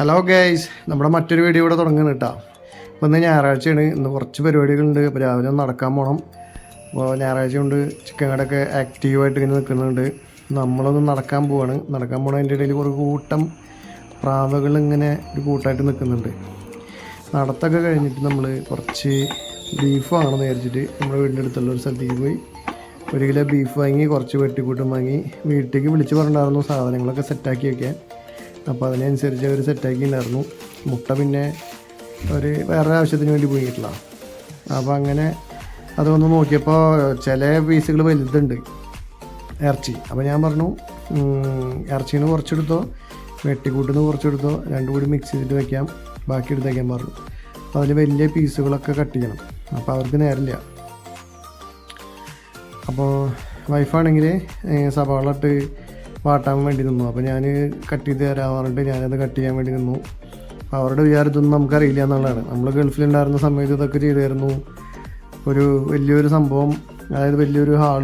Hello guys നമ്മുടെ മറ്റൊരു video ഇവിടെ തുടങ്ങുന്നു കേട്ടോ. അപ്പോൾ ഇന്ന് ഞായറാഴ്ചയാണ്. ഇന്ന് കുറച്ച് പരിപാടികളുണ്ട്. അപ്പോൾ രാവിലെ ഒന്ന് നടക്കാൻ പോകണം അപ്പോൾ ഞായറാഴ്ച കൊണ്ട് ചിക്കൻ കടയൊക്കെ ആക്റ്റീവായിട്ട് ഇങ്ങനെ നിൽക്കുന്നുണ്ട്. നമ്മളൊന്ന് നടക്കാൻ പോവാണ്. നടക്കാൻ പോണതിന്റെ ഇടയിൽ കുറേ കൂട്ടം പ്രാവുകൾ ഇങ്ങനെ ഒരു കൂട്ടായിട്ട് നിൽക്കുന്നുണ്ട്. നടത്തൊക്കെ കഴിഞ്ഞിട്ട് നമ്മൾ കുറച്ച് ബീഫ് വാങ്ങണമെന്ന് വിചാരിച്ചിട്ട് നമ്മുടെ വീടിന്റെ അടുത്തുള്ള ഒരു സ്ഥലത്തേക്ക് പോയി. ഒരു കിലോ ബീഫ് വാങ്ങി കുറച്ച് വെട്ടിക്കൂട്ടും വാങ്ങി വീട്ടിലേക്ക് വിളിച്ച് പറഞ്ഞിട്ടുണ്ടായിരുന്നു സാധനങ്ങളൊക്കെ സെറ്റാക്കി വെക്കാൻ. അപ്പോൾ അതിനനുസരിച്ച് അവർ സെറ്റാക്കിയിട്ടുണ്ടായിരുന്നു മുട്ട പിന്നെ ഒരു വേറെ ആവശ്യത്തിന് വേണ്ടി പോയിട്ടുള്ള അപ്പോൾ അങ്ങനെ അതൊന്ന് നോക്കിയപ്പോൾ ചില പീസുകൾ വലുതുണ്ട്. ഇറച്ചി. അപ്പോൾ ഞാൻ പറഞ്ഞു ഇറച്ചിന്ന് കുറച്ചെടുത്തോ വെട്ടിക്കൂട്ടിന്ന് കുറച്ചെടുത്തോ രണ്ടും കൂടി മിക്സ് ചെയ്തിട്ട് വെക്കാം. ബാക്കി എടുത്ത് വയ്ക്കാൻ പറഞ്ഞു. അപ്പോൾ അതിൽ വലിയ പീസുകളൊക്കെ കട്ട് ചെയ്യണം. അപ്പോൾ അവർക്ക് നേരില്ല അപ്പോൾ വൈഫാണെങ്കിൽ സവാള ഇട്ട് വാട്ടാൻ വേണ്ടി നിന്നു. അപ്പോൾ ഞാൻ കട്ട് ചെയ്ത് തരാൻ പറഞ്ഞിട്ട് ഞാനത് കട്ട് ചെയ്യാൻ വേണ്ടി നിന്നു. അവരുടെ വിചാരത്തൊന്നും നമുക്കറിയില്ല എന്നുള്ളതാണ്. നമ്മൾ ഗൾഫിലുണ്ടായിരുന്ന സമയത്ത് ഇതൊക്കെ ചെയ്തായിരുന്നു. ഒരു വലിയൊരു സംഭവം അതായത് വലിയൊരു ഹാൾ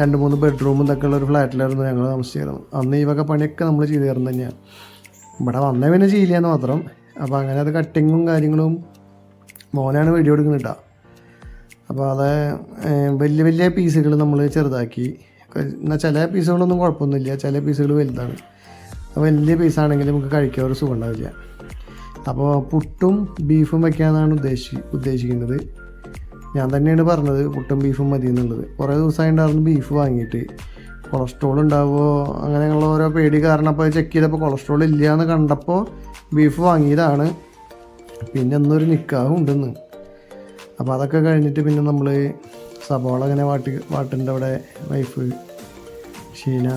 രണ്ട് മൂന്ന് ബെഡ്റൂമും ഇതൊക്കെ ഉള്ള ഒരു ഫ്ലാറ്റിലായിരുന്നു ഞങ്ങൾ താമസിച്ചിരുന്നത്. അന്ന് ഈ വക പണിയൊക്കെ നമ്മൾ ചെയ്തായിരുന്നു തന്നെയാണ്. ഇവിടെ വന്നേ പിന്നെ ചെയ്യില്ല എന്ന് മാത്രം. അപ്പോൾ അങ്ങനെ അത് കട്ടിങ്ങും കാര്യങ്ങളും മോനാണ് വീഡിയോ അപ്പോൾ അത് വലിയ വലിയ പീസുകൾ നമ്മൾ ചെറുതാക്കി. എന്നാൽ ചില പീസുകളൊന്നും കുഴപ്പമൊന്നുമില്ല ചില പീസുകൾ വലുതാണ്. അപ്പോൾ വലിയ പീസാണെങ്കിൽ നമുക്ക് കഴിക്കാൻ ഒരു സുഖം ഉണ്ടാവില്ല അപ്പോൾ പുട്ടും ബീഫും വയ്ക്കാമെന്നാണ് ഉദ്ദേശി ഉദ്ദേശിക്കുന്നത്. ഞാൻ തന്നെയാണ് പറഞ്ഞത് പുട്ടും ബീഫും മതി എന്നുള്ളത്. കുറേ ദിവസമായി ഉണ്ടായിരുന്നു ബീഫ് വാങ്ങിയിട്ട്. കൊളസ്ട്രോൾ ഉണ്ടാവുമോ അങ്ങനെയുള്ള ഓരോ പേടി കാരണം അപ്പോൾ ചെക്ക് ചെയ്തപ്പോൾ കൊളസ്ട്രോൾ ഇല്ല എന്ന് കണ്ടപ്പോൾ ബീഫ് വാങ്ങിയതാണ്. പിന്നെ ഇന്നൊരു നിക്കാഹും ഉണ്ടെന്ന് അപ്പോൾ അതൊക്കെ കഴിഞ്ഞിട്ട് പിന്നെ നമ്മൾ സബോള അങ്ങനെ വാട്ടി വാട്ടുണ്ട് അവിടെ വൈഫ് ഷീന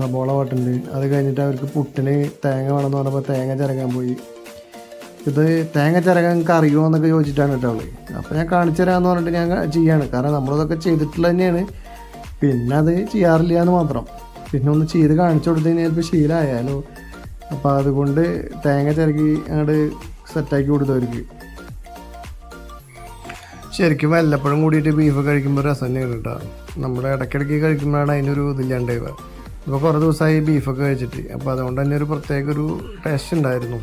സബോള വാട്ടുണ്ട് അത് കഴിഞ്ഞിട്ട് അവർക്ക് പുട്ടിന് തേങ്ങ വേണമെന്ന് പറഞ്ഞപ്പോൾ തേങ്ങ ചിരകാൻ പോയി. ഇത് തേങ്ങ ചിരകാൻ അറിയുമോ എന്നൊക്കെ ചോദിച്ചിട്ടാണ് കേട്ടോ അവൾ. അപ്പോൾ ഞാൻ കാണിച്ചു തരാമെന്ന് പറഞ്ഞിട്ട് ഞാൻ ചെയ്യാണ്. കാരണം നമ്മളിതൊക്കെ ചെയ്തിട്ടുള്ള തന്നെയാണ്. പിന്നെ അത് ചെയ്യാറില്ല എന്ന് മാത്രം. പിന്നെ ഒന്ന് ചെയ്ത് കാണിച്ചു കൊടുത്തു കഴിഞ്ഞാൽ ചിലപ്പോൾ ശീലമായാലോ. അപ്പോൾ അതുകൊണ്ട് തേങ്ങ ചിരകി അങ്ങോട്ട് സെറ്റാക്കി കൊടുത്തു അവർക്ക്. ശരിക്കും വല്ലപ്പോഴും കൂടിയിട്ട് ബീഫ് കഴിക്കുമ്പോൾ രസം തന്നെയാണ് കേട്ടോ നമ്മൾ ഇടയ്ക്കിടയ്ക്ക് കഴിക്കുമ്പോഴാണ് അതിനൊരു ഇതില്ലാണ്ടാവുക ഇപ്പോൾ കുറേ ദിവസമായി ബീഫൊക്കെ കഴിച്ചിട്ട്. അപ്പോൾ അതുകൊണ്ട് തന്നെ ഒരു പ്രത്യേക ഒരു ടേസ്റ്റ് ഉണ്ടായിരുന്നു.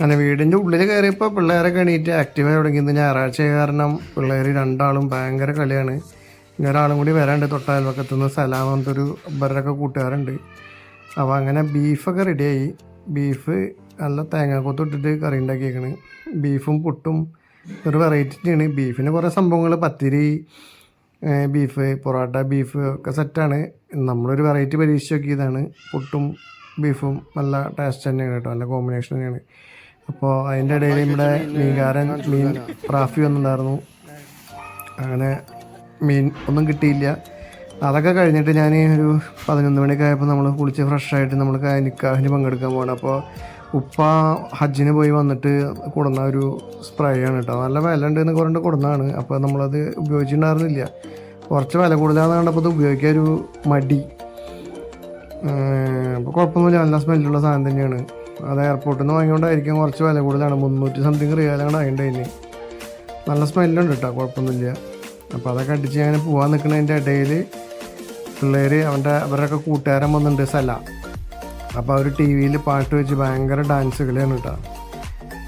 അങ്ങനെ വീടിന്റെ ഉള്ളിൽ കയറിയപ്പോൾ പിള്ളേരൊക്കെ എണീറ്റ് ആക്റ്റീവായി തുടങ്ങിയത് ഞായറാഴ്ച കാരണം പിള്ളേർ രണ്ടാളും ഭയങ്കര കളിയാണ്. ഒരാളും കൂടി വരാണ്ട് തൊട്ടയൽവക്കത്തു നിന്ന് സലാം പറഞ്ഞിട്ടൊരു ഇവരുടെയൊക്കെ കൂട്ടുകാരുണ്ട്. അപ്പോൾ അങ്ങനെ ബീഫൊക്കെ റെഡിയായി ബീഫ് നല്ല തേങ്ങാക്കൊത്ത് ഇട്ടിട്ട് കറി ഉണ്ടാക്കിയേക്കണ്. ബീഫും പുട്ടും ഒരു വെറൈറ്റിയാണ് ബീഫിന് കുറേ സംഭവങ്ങൾ പത്തിരി ബീഫ് പൊറോട്ട ബീഫ് ഒക്കെ സെറ്റാണ് നമ്മളൊരു വെറൈറ്റി പരീക്ഷിച്ച് നോക്കിയതാണ് പുട്ടും ബീഫും നല്ല ടേസ്റ്റ് തന്നെയാണ് കേട്ടോ. നല്ല കോമ്പിനേഷൻ തന്നെയാണ്. അപ്പോൾ അതിന്റെ ഇടയിൽ ഇവിടെ മീൻകാരൻ മീൻ റാഫി വന്നിട്ടുണ്ടായിരുന്നു. അങ്ങനെ മീൻ ഒന്നും കിട്ടിയില്ല. അതൊക്കെ കഴിഞ്ഞിട്ട് ഞാൻ ഒരു പതിനൊന്ന് മണിയൊക്കെ ആയപ്പോൾ നമ്മൾ കുളിച്ച് ഫ്രഷായിട്ട് നമ്മൾ നിക്കാഹിന് പങ്കെടുക്കാൻ പോകണം അപ്പോൾ ഉപ്പ ഹജ്ജിന് പോയി വന്നിട്ട് കൊടുന്ന ഒരു സ്പ്രേ ആണ് കേട്ടോ നല്ല വില ഉണ്ട് എന്ന് പറഞ്ഞിട്ട് കൊടുന്നതാണ്. അപ്പോൾ നമ്മളത് ഉപയോഗിച്ചിട്ടുണ്ടായിരുന്നില്ല. കുറച്ച് വില കൂടുതലാണെന്ന് കണ്ടപ്പോൾ അത് ഉപയോഗിക്കാൻ ഒരു മടി. അപ്പോൾ കുഴപ്പമൊന്നുമില്ല. നല്ല സ്മെല്ലുള്ള സാധനം തന്നെയാണ്. അത് എയർപോർട്ടിൽ നിന്ന് വാങ്ങിക്കൊണ്ടായിരിക്കും കുറച്ച് വില കൂടുതലാണ്. മുന്നൂറ്റി സംതിങ് റിയാലാണ് അതിന്റെ അതിന് നല്ല സ്മെല്ലുണ്ട് കേട്ടോ കുഴപ്പമൊന്നുമില്ല. അപ്പോൾ അതൊക്കെ അടിച്ച് അങ്ങനെ പോകാൻ നിൽക്കുന്നതിന്റെ ഇടയിൽ പിള്ളേർ അവന്റെ അവരൊക്കെ കൂട്ടുകാരൻ വന്നിട്ടുണ്ട് സല. അപ്പോൾ അവർ ടി വിയിൽ പാട്ട് വെച്ച് ഭയങ്കര ഡാൻസ് കളിയാണ് കേട്ടോ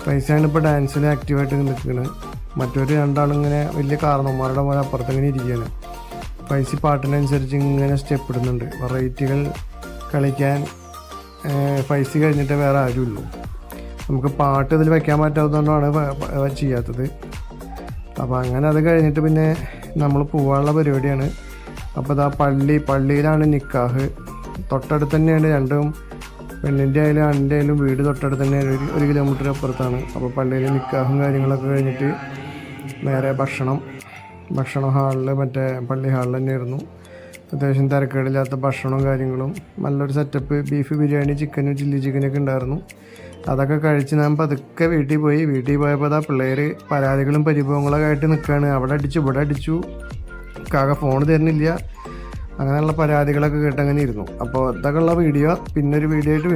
പൈസയാണ് ഇപ്പോൾ ഡാൻസിൽ ആക്റ്റീവായിട്ട് നിൽക്കുന്നത് മറ്റൊരു രണ്ടാളും ഇങ്ങനെ വലിയ കാരണവന്മാരുടെ പോലെ അപ്പുറത്ത് ഇങ്ങനെ ഇരിക്കുകയാണ് പൈസ പാട്ടിനനുസരിച്ച് ഇങ്ങനെ സ്റ്റെപ്പ് ഇടുന്നുണ്ട്. വെറൈറ്റികൾ കളിക്കാൻ പൈസ കഴിഞ്ഞിട്ട് വേറെ ആരുമില്ലൂ. നമുക്ക് പാട്ട് ഇതിൽ വയ്ക്കാൻ പറ്റാത്തതുകൊണ്ടാണ് ചെയ്യാത്തത്. അപ്പോൾ അങ്ങനെ അത് കഴിഞ്ഞിട്ട് പിന്നെ നമ്മൾ പോകാനുള്ള പരിപാടിയാണ്. അപ്പോൾ ഇതാ പള്ളി പള്ളിയിലാണ് നിക്കാഹ്. തൊട്ടടുത്ത് തന്നെയാണ് രണ്ടും പെണ്ണിന്റെ ആയാലും ആണിന്റെ ആയാലും വീട് തൊട്ടടുത്ത് തന്നെ ഒരു ഒരു കിലോമീറ്റർ അപ്പുറത്താണ്. അപ്പോൾ പള്ളിയിൽ നിക്കാഹും കാര്യങ്ങളൊക്കെ കഴിഞ്ഞിട്ട് നേരെ ഭക്ഷണം ഭക്ഷണ ഹാളിൽ മറ്റേ പള്ളി ഹാളിൽ തന്നെയായിരുന്നു. അത്യാവശ്യം തിരക്കേടില്ലാത്ത ഭക്ഷണവും കാര്യങ്ങളും നല്ലൊരു സെറ്റപ്പ് ബീഫ് ബിരിയാണി ചിക്കനും ചില്ലി ചിക്കനൊക്കെ ഉണ്ടായിരുന്നു. അതൊക്കെ കഴിച്ച് ഞാൻ പതുക്കെ വീട്ടിൽ പോയി. വീട്ടിൽ പോയപ്പോൾ അതാ പിള്ളേർ പരാതികളും പരിഭവങ്ങളൊക്കെ ആയിട്ട് നിൽക്കുകയാണ് അവിടെ അടിച്ചു ഇവിടെ അടിച്ചു. കാക ഫോൺ തരുന്നില്ല. അങ്ങനെയുള്ള പരാതികളൊക്കെ കേട്ടങ്ങനെ ഇരുന്നു. അപ്പോൾ ഇതൊക്കെ ഉള്ള വീഡിയോ പിന്നൊരു വീഡിയോ ആയിട്ട്